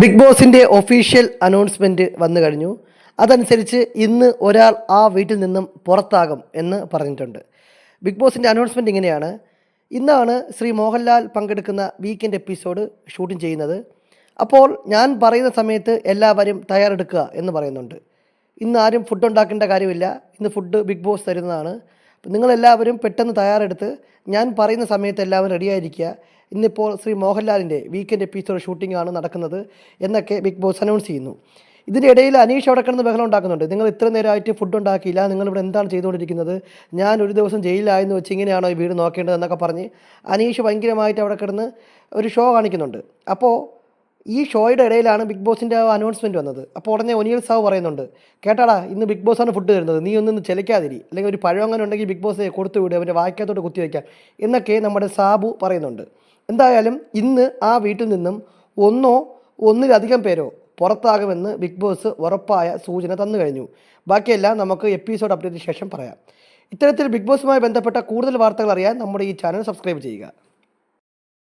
Big ബോസിന്റെ official announcement വന്നു കഴിഞ്ഞു അതനുസരിച്ച് ഇന്ന് ഒരാൾ ആ വീട്ടിൽ നിന്നും പുറത്താകും എന്ന് പറഞ്ഞിട്ടുണ്ട്. ബിഗ് ബോസിന്റെ അനൗൺസ്മെന്റ് ഇങ്ങനെയാണ്. ഇന്നാണ് ശ്രീ മോഹൻലാൽ പങ്കെടുക്കുന്ന വീക്കെൻഡ് എപ്പിസോഡ് ഷൂട്ടിംഗ് ചെയ്യുന്നത്. അപ്പോൾ ഞാൻ പറയുന്ന സമയത്ത് എല്ലാവരും തയ്യാറെടുക്കുക എന്ന് പറയുന്നുണ്ട്. ഇന്ന് ആരും ഫുഡ് ഉണ്ടാക്കേണ്ട കാര്യമില്ല. ഇന്ന് ഫുഡ് ബിഗ് ബോസ് തരുന്നതാണ്. നിങ്ങളെല്ലാവരും പെട്ടെന്ന് തയ്യാറെടുത്ത് ഞാൻ പറയുന്ന സമയത്ത് എല്ലാവരും റെഡിയായിരിക്കുക. ഇന്നിപ്പോൾ ശ്രീ മോഹൻലാലിന്റെ വീക്കെൻഡ് എപ്പിസോഡ് ഷൂട്ടിംഗാണ് നടക്കുന്നത് എന്നൊക്കെ ബിഗ് ബോസ് അനൗൺസ് ചെയ്യുന്നു. ഇതിന്റെ ഇടയിൽ അനീഷ് അവിടെ കിടന്ന് ബഹളം ഉണ്ടാക്കുന്നുണ്ട്. നിങ്ങൾ ഇത്ര നേരമായിട്ട് ഫുഡ് ഉണ്ടാക്കിയില്ല. നിങ്ങളിവിടെ എന്താണ് ചെയ്തുകൊണ്ടിരിക്കുന്നത്? ഞാൻ ഒരു ദിവസം ജയിലിലായെന്ന് വെച്ച് ഇങ്ങനെയാണോ ഈ വീട് നോക്കേണ്ടത് എന്നൊക്കെ പറഞ്ഞ് അനീഷ് ഭയങ്കരമായിട്ട് അവിടെ കിടന്ന് ഒരു ഷോ കാണിക്കുന്നുണ്ട്. അപ്പോൾ ഈ ഷോയുടെ ഇടയിലാണ് ബിഗ് ബോസിന്റെ അനൗൺസ്മെന്റ് വന്നത്. അപ്പോൾ ഉടനെ ഒനിയൽ സാവ് പറയുന്നുണ്ട് കേട്ടാടാ ഇന്ന് ബിഗ് ബോസാണ് ഫുഡ് തരുന്നത്. നീ ഒന്നും ചെലക്കാതിരി. അല്ലെങ്കിൽ ഒരു പഴം അങ്ങനെ ഉണ്ടെങ്കിൽ ബിഗ് ബോസ് കൊടുത്തു വിടുക അവന്റെ വായിക്കാത്തോട്ട് കുത്തിവെക്കാം എന്നൊക്കെ നമ്മുടെ സാബു പറയുന്നുണ്ട്. എന്തായാലും ഇന്ന് ആ വീട്ടിൽ നിന്നും ഒന്നോ ഒന്നിലധികം പേരോ പുറത്താകുമെന്ന് ബിഗ് ബോസ് ഉറപ്പായ സൂചന തന്നു കഴിഞ്ഞു. ബാക്കിയെല്ലാം നമുക്ക് എപ്പിസോഡ് അപ്ഡേറ്റിന് ശേഷം പറയാം. ഇത്തരത്തിൽ ബിഗ് ബോസുമായി ബന്ധപ്പെട്ട കൂടുതൽ വാർത്തകൾ അറിയാൻ നമ്മുടെ ഈ ചാനൽ സബ്സ്ക്രൈബ് ചെയ്യുക.